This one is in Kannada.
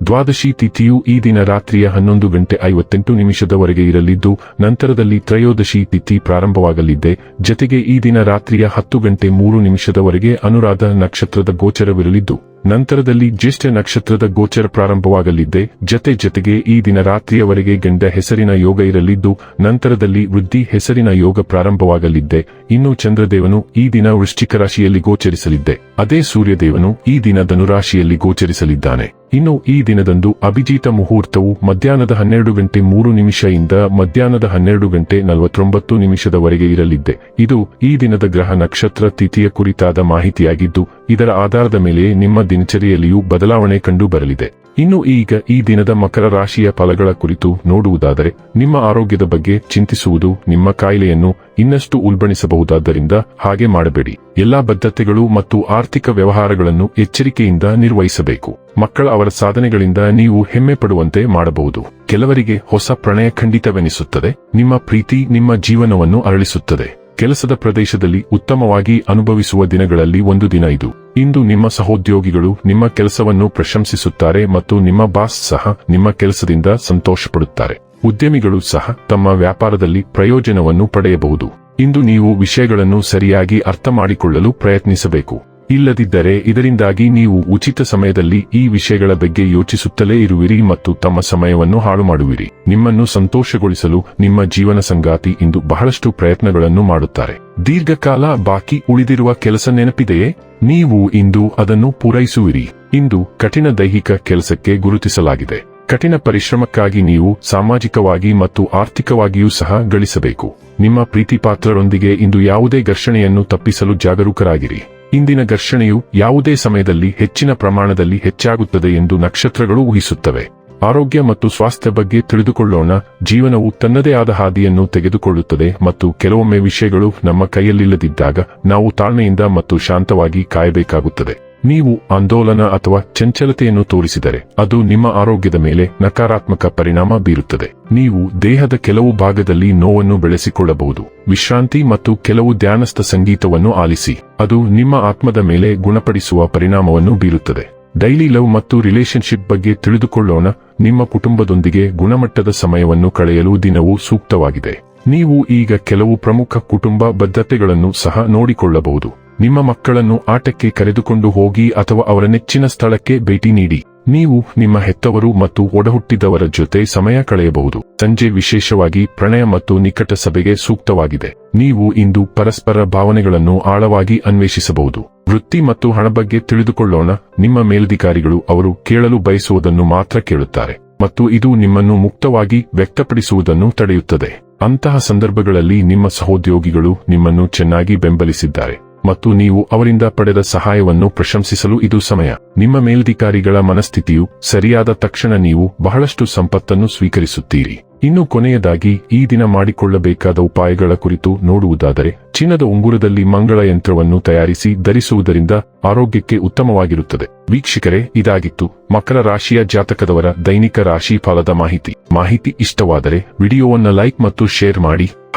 ದ್ವಾದಶಿ ತಿಥಿಯು ಈ ದಿನ ರಾತ್ರಿಯ ಹನ್ನೊಂದು ಗಂಟೆ ಐವತ್ತೆಂಟು ನಿಮಿಷದವರೆಗೆ ಇರಲಿದ್ದು, ನಂತರದಲ್ಲಿ ತ್ರಯೋದಶಿ ತಿಥಿ ಪ್ರಾರಂಭವಾಗಲಿದೆ. ಜತೆಗೆ ಈ ದಿನ ರಾತ್ರಿಯ ಹತ್ತು ಗಂಟೆ ಮೂರು ನಿಮಿಷದವರೆಗೆ ಅನುರಾಧ ನಕ್ಷತ್ರದ ಗೋಚರವಿರಲಿದ್ದು, ನಂತರದಲ್ಲಿ ಜ್ಯೇಷ್ಠ ನಕ್ಷತ್ರದ ಗೋಚರ ಪ್ರಾರಂಭವಾಗಲಿದ್ದೆ ಜತೆ ಜತೆಗೆ ಈ ದಿನ ರಾತ್ರಿಯವರೆಗೆ ಗಂಡ ಹೆಸರಿನ ಯೋಗ ಇರಲಿದ್ದು, ನಂತರದಲ್ಲಿ ವೃದ್ಧಿ ಹೆಸರಿನ ಯೋಗ ಪ್ರಾರಂಭವಾಗಲಿದ್ದೆ ಇನ್ನು ಚಂದ್ರದೇವನು ಈ ದಿನ ವೃಶ್ಚಿಕ ರಾಶಿಯಲ್ಲಿ ಗೋಚರಿಸಲಿದ್ದೆ ಅದೇ ಸೂರ್ಯದೇವನು ಈ ದಿನ ಧನುರಾಶಿಯಲ್ಲಿ ಗೋಚರಿಸಲಿದ್ದಾನೆ. ಇನ್ನು ಈ ದಿನದಂದು ಅಭಿಜಿತ ಮುಹೂರ್ತವು ಮಧ್ಯಾಹ್ನದ ಹನ್ನೆರಡು ಗಂಟೆ ಮೂರು ನಿಮಿಷದಿಂದ ಮಧ್ಯಾಹ್ನದ ಹನ್ನೆರಡು ಗಂಟೆ ನಲವತ್ತೊಂಬತ್ತು ನಿಮಿಷದವರೆಗೆ ಇರಲಿದ್ದೆ. ಇದು ಈ ದಿನದ ಗ್ರಹ ನಕ್ಷತ್ರ ತಿಥಿಯ ಕುರಿತಾದ ಮಾಹಿತಿಯಾಗಿದ್ದು, ಇದರ ಆಧಾರದ ಮೇಲೆ ನಿಮ್ಮ ದಿನಚರಿಯಲ್ಲಿಯೂ ಬದಲಾವಣೆ ಕಂಡು ಬರಲಿದೆ. ಇನ್ನು ಈಗ ಈ ದಿನದ ಮಕರ ರಾಶಿಯ ಫಲಗಳ ಕುರಿತು ನೋಡುವುದಾದರೆ, ನಿಮ್ಮ ಆರೋಗ್ಯದ ಬಗ್ಗೆ ಚಿಂತಿಸುವುದು, ನಿಮ್ಮ ಕಾಯಿಲೆಯನ್ನು ಇನ್ನಷ್ಟು ಉಲ್ಬಣಿಸಬಹುದಾದ್ದರಿಂದ ಹಾಗೆ ಮಾಡಬೇಡಿ. ಎಲ್ಲಾ ಬದ್ಧತೆಗಳು ಮತ್ತು ಆರ್ಥಿಕ ವ್ಯವಹಾರಗಳನ್ನು ಎಚ್ಚರಿಕೆಯಿಂದ ನಿರ್ವಹಿಸಬೇಕು. ಮಕ್ಕಳ ಅವರ ಸಾಧನೆಗಳಿಂದ ನೀವು ಹೆಮ್ಮೆ ಪಡುವಂತೆ ಮಾಡಬಹುದು. ಕೆಲವರಿಗೆ ಹೊಸ ಪ್ರಣಯ ಖಂಡಿತವೆನಿಸುತ್ತದೆ. ನಿಮ್ಮ ಪ್ರೀತಿ ನಿಮ್ಮ ಜೀವನವನ್ನು ಅರಳಿಸುತ್ತದೆ. ಕೆಲಸದ ಪ್ರದೇಶದಲ್ಲಿ ಉತ್ತಮವಾಗಿ ಅನುಭವಿಸುವ ದಿನಗಳಲ್ಲಿ ಒಂದು ದಿನ ಇದು. ಇಂದು ನಿಮ್ಮ ಸಹೋದ್ಯೋಗಿಗಳು ನಿಮ್ಮ ಕೆಲಸವನ್ನು ಪ್ರಶಂಸಿಸುತ್ತಾರೆ ಮತ್ತು ನಿಮ್ಮ ಬಾಸ್ ಸಹ ನಿಮ್ಮ ಕೆಲಸದಿಂದ ಸಂತೋಷಪಡುತ್ತಾರೆ. ಉದ್ಯಮಿಗಳು ಸಹ ತಮ್ಮ ವ್ಯಾಪಾರದಲ್ಲಿ ಪ್ರಯೋಜನವನ್ನು ಪಡೆಯಬಹುದು. ಇಂದು ನೀವು ವಿಷಯಗಳನ್ನು ಸರಿಯಾಗಿ ಅರ್ಥ ಮಾಡಿಕೊಳ್ಳಲು ಪ್ರಯತ್ನಿಸಬೇಕು. ಇಲ್ಲದಿದ್ದರೆ ಇದರಿಂದಾಗಿ ನೀವು ಉಚಿತ ಸಮಯದಲ್ಲಿ ಈ ವಿಷಯಗಳ ಬಗ್ಗೆ ಯೋಚಿಸುತ್ತಲೇ ಇರುವಿರಿ ಮತ್ತು ತಮ್ಮ ಸಮಯವನ್ನು ಹಾಳು ಮಾಡುವಿರಿ ನಿಮ್ಮನ್ನು ಸಂತೋಷಗೊಳಿಸಲು ನಿಮ್ಮ ಜೀವನ ಸಂಗಾತಿ ಇಂದು ಬಹಳಷ್ಟು ಪ್ರಯತ್ನಗಳನ್ನು ಮಾಡುತ್ತಾರೆ. ದೀರ್ಘಕಾಲ ಬಾಕಿ ಉಳಿದಿರುವ ಕೆಲಸ ನೆನಪಿದೆಯೇ? ನೀವು ಇಂದು ಅದನ್ನು ಪೂರೈಸುವಿರಿ. ಇಂದು ಕಠಿಣ ದೈಹಿಕ ಕೆಲಸಕ್ಕೆ ಗುರುತಿಸಲಾಗಿದೆ. ಕಠಿಣ ಪರಿಶ್ರಮಕ್ಕಾಗಿ ನೀವು ಸಾಮಾಜಿಕವಾಗಿ ಮತ್ತು ಆರ್ಥಿಕವಾಗಿಯೂ ಸಹ ಗಳಿಸಬೇಕು. ನಿಮ್ಮ ಪ್ರೀತಿಪಾತ್ರರೊಂದಿಗೆ ಇಂದು ಯಾವುದೇ ಘರ್ಷಣೆಯನ್ನು ತಪ್ಪಿಸಲು ಜಾಗರೂಕರಾಗಿರಿ. ಇಂದಿನ ಘರ್ಷಣೆಯು ಯಾವುದೇ ಸಮಯದಲ್ಲಿ ಹೆಚ್ಚಿನ ಪ್ರಮಾಣದಲ್ಲಿ ಹೆಚ್ಚಾಗುತ್ತದೆ ಎಂದು ನಕ್ಷತ್ರಗಳು ಊಹಿಸುತ್ತವೆ. ಆರೋಗ್ಯ ಮತ್ತು ಸ್ವಾಸ್ಥ್ಯ ಬಗ್ಗೆ ತಿಳಿದುಕೊಳ್ಳೋಣ. ಜೀವನವು ತನ್ನದೇ ಆದ ಹಾದಿಯನ್ನು ತೆಗೆದುಕೊಳ್ಳುತ್ತದೆ ಮತ್ತು ಕೆಲವೊಮ್ಮೆ ವಿಷಯಗಳು ನಮ್ಮ ಕೈಯಲ್ಲಿಲ್ಲದಿದ್ದಾಗ ನಾವು ತಾಳ್ಮೆಯಿಂದ ಮತ್ತು ಶಾಂತವಾಗಿ ಕಾಯಬೇಕಾಗುತ್ತದೆ. ನೀವು ಆಂದೋಲನ ಅಥವಾ ಚಂಚಲತೆಯನ್ನು ತೋರಿಸಿದರೆ ಅದು ನಿಮ್ಮ ಆರೋಗ್ಯದ ಮೇಲೆ ನಕಾರಾತ್ಮಕ ಪರಿಣಾಮ ಬೀರುತ್ತದೆ. ನೀವು ದೇಹದ ಕೆಲವು ಭಾಗದಲ್ಲಿ ನೋವನ್ನು ಬೆಳೆಸಿಕೊಳ್ಳಬಹುದು. ವಿಶ್ರಾಂತಿ ಮತ್ತು ಕೆಲವು ಧ್ಯಾನಸ್ಥ ಸಂಗೀತವನ್ನು ಆಲಿಸಿ, ಅದು ನಿಮ್ಮ ಆತ್ಮದ ಮೇಲೆ ಗುಣಪಡಿಸುವ ಪರಿಣಾಮವನ್ನು ಬೀರುತ್ತದೆ. ಡೈಲಿ ಲವ್ ಮತ್ತು ರಿಲೇಶನ್ಶಿಪ್ ಬಗ್ಗೆ ತಿಳಿದುಕೊಳ್ಳೋಣ. ನಿಮ್ಮ ಕುಟುಂಬದೊಂದಿಗೆ ಗುಣಮಟ್ಟದ ಸಮಯವನ್ನು ಕಳೆಯಲು ದಿನವೂ ಸೂಕ್ತವಾಗಿದೆ. ನೀವು ಈಗ ಕೆಲವು ಪ್ರಮುಖ ಕುಟುಂಬ ಬದ್ಧತೆಗಳನ್ನು ಸಹ ನೋಡಿಕೊಳ್ಳಬಹುದು. ನಿಮ್ಮ ಮಕ್ಕಳನ್ನು ಆಟಕ್ಕೆ ಕರೆದುಕೊಂಡು ಹೋಗಿ ಅಥವಾ ಅವರ ನೆಚ್ಚಿನ ಸ್ಥಳಕ್ಕೆ ಭೇಟಿ ನೀಡಿ. ನೀವು ನಿಮ್ಮ ಹೆತ್ತವರು ಮತ್ತು ಒಡಹುಟ್ಟಿದವರ ಜೊತೆ ಸಮಯ ಕಳೆಯಬಹುದು. ಸಂಜೆ ವಿಶೇಷವಾಗಿ ಪ್ರಣಯ ಮತ್ತು ನಿಕಟ ಸಭೆಗೆ ಸೂಕ್ತವಾಗಿದೆ. ನೀವು ಇಂದು ಪರಸ್ಪರ ಭಾವನೆಗಳನ್ನು ಆಳವಾಗಿ ಅನ್ವೇಷಿಸಬಹುದು. ವೃತ್ತಿ ಮತ್ತು ಹಣ ಬಗ್ಗೆ ತಿಳಿದುಕೊಳ್ಳೋಣ. ನಿಮ್ಮ ಮೇಲಧಿಕಾರಿಗಳು ಅವರು ಕೇಳಲು ಬಯಸುವುದನ್ನು ಮಾತ್ರ ಕೇಳುತ್ತಾರೆ. ಮತ್ತು ಇದು ನಿಮ್ಮನ್ನು ಮುಕ್ತವಾಗಿ ವ್ಯಕ್ತಪಡಿಸುವುದನ್ನು ತಡೆಯುತ್ತದೆ. ಅಂತಹ ಸಂದರ್ಭಗಳಲ್ಲಿ ನಿಮ್ಮ ಸಹೋದ್ಯೋಗಿಗಳು ನಿಮ್ಮನ್ನು ಚೆನ್ನಾಗಿ ಬೆಂಬಲಿಸಿದ್ದಾರೆ. ಮತ್ತು ನೀವು ಅವರಿಂದ ಪಡೆದ ಸಹಾಯವನ್ನು ಪ್ರಶಂಸಿಸಲು ಇದು ಸಮಯ. ನಿಮ್ಮ ಮೇಲಧಿಕಾರಿಗಳ ಮನಸ್ಥಿತಿಯು ಸರಿಯಾದ ತಕ್ಷಣ ನೀವು ಬಹಳಷ್ಟು ಸಂಪತ್ತನ್ನು ಸ್ವೀಕರಿಸುತ್ತೀರಿ. ಇನ್ನು ಕೊನೆಯದಾಗಿ, ಈ ದಿನ ಮಾಡಿಕೊಳ್ಳಬೇಕಾದ ಉಪಾಯಗಳ ಕುರಿತು ನೋಡುವುದಾದರೆ, ಚಿನ್ನದ ಉಂಗುರದಲ್ಲಿ ಮಂಗಳ ಯಂತ್ರವನ್ನು ತಯಾರಿಸಿ ಧರಿಸುವುದರಿಂದ ಆರೋಗ್ಯಕ್ಕೆ ಉತ್ತಮವಾಗಿರುತ್ತದೆ. ವೀಕ್ಷಕರೇ, ಇದಾಗಿತ್ತು ಮಕರ ರಾಶಿಯ ಜಾತಕದವರ ದೈನಿಕ ರಾಶಿ ಫಲದ ಮಾಹಿತಿ. ಮಾಹಿತಿ ಇಷ್ಟವಾದರೆ, ವಿಡಿಯೋವನ್ನು ಲೈಕ್ ಮತ್ತು ಶೇರ್ ಮಾಡಿ.